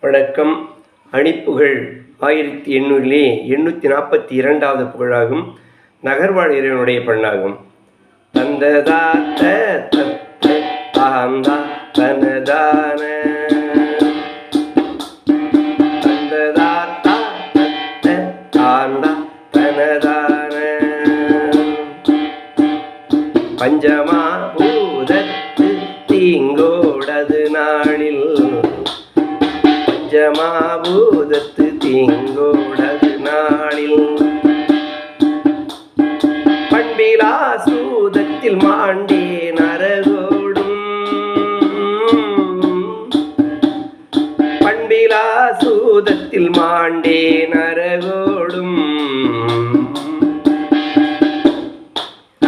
வணக்கம். அணிப்புகழ் ஆயிரத்தி எண்ணூறிலே எண்ணூற்றி நாற்பத்தி இரண்டாவது புகழாகும். நகர்வாழ் இறைவனுடைய பெண்ணாகும். தந்ததாத்த தத்த தாந்தா தனதான. தந்ததாத்தா தத்த தாந்தா தனதான. பஞ்சமா பூதத்து தீங்கோடது நாளில் பஞ்சமாபூதத்து தீங்கோடது நாளில். பண்பிலா சூதத்தில் மாண்டே நரகோடும். பண்பிலா சூதத்தில் மாண்டே நரகோடும்.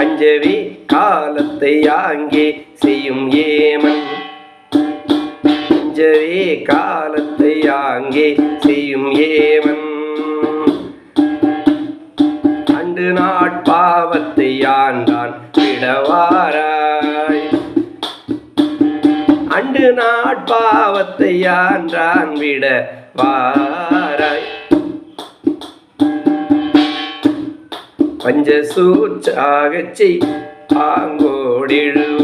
அஞ்சவி காலத்தை ஆங்கே செய்யும் ஏமன். அஞ்சவே காலத்தை ஆங்கே செய்யும் ஏவன். அண்டு நாட்பாவத்தை யான்தான் விடவாராய். அண்டு நாட்பாவத்தை யான்றான் விட வாராய் பஞ்சசூச்சாகச்சை பாங்கோடிழுவோனே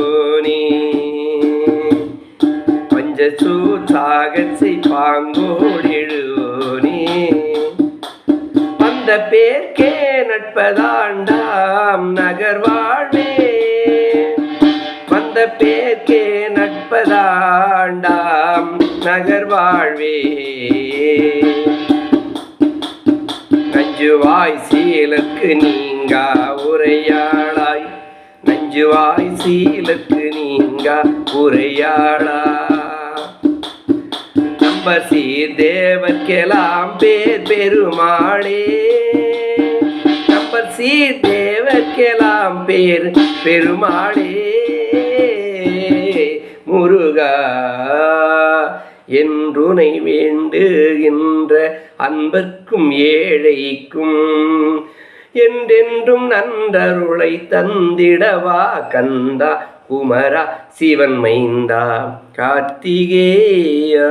பஞ்சசூச்சாகச்சை பாங்கோடிழுவோனே அந்த பேர்க்கே நட்பதாண்டாம் நகர்வாழ்வே. வந்த பேர்க்கே நட்பதாண்டாம் நகர்வாழ்வே. நஞ்சுவாய் சீலுக்கு நீங்கா உரையாளாய். நஞ்சுவாய் சீலுக்கு நீங்கா உரையாளாய். பசி சீர் தேவர்க்கெல்லாம் பேர் பெருமாளே. நம்ம சீர் தேவர்க்கெல்லாம் பேர் பெருமாளே. முருகா என்றுனை வேண்டுகின்ற அன்பர்க்கும் ஏழைக்கும் என்றென்றும் நன்றருளை தந்திடவா கந்தா குமரா சிவன் மைந்தா கார்த்திகேயா.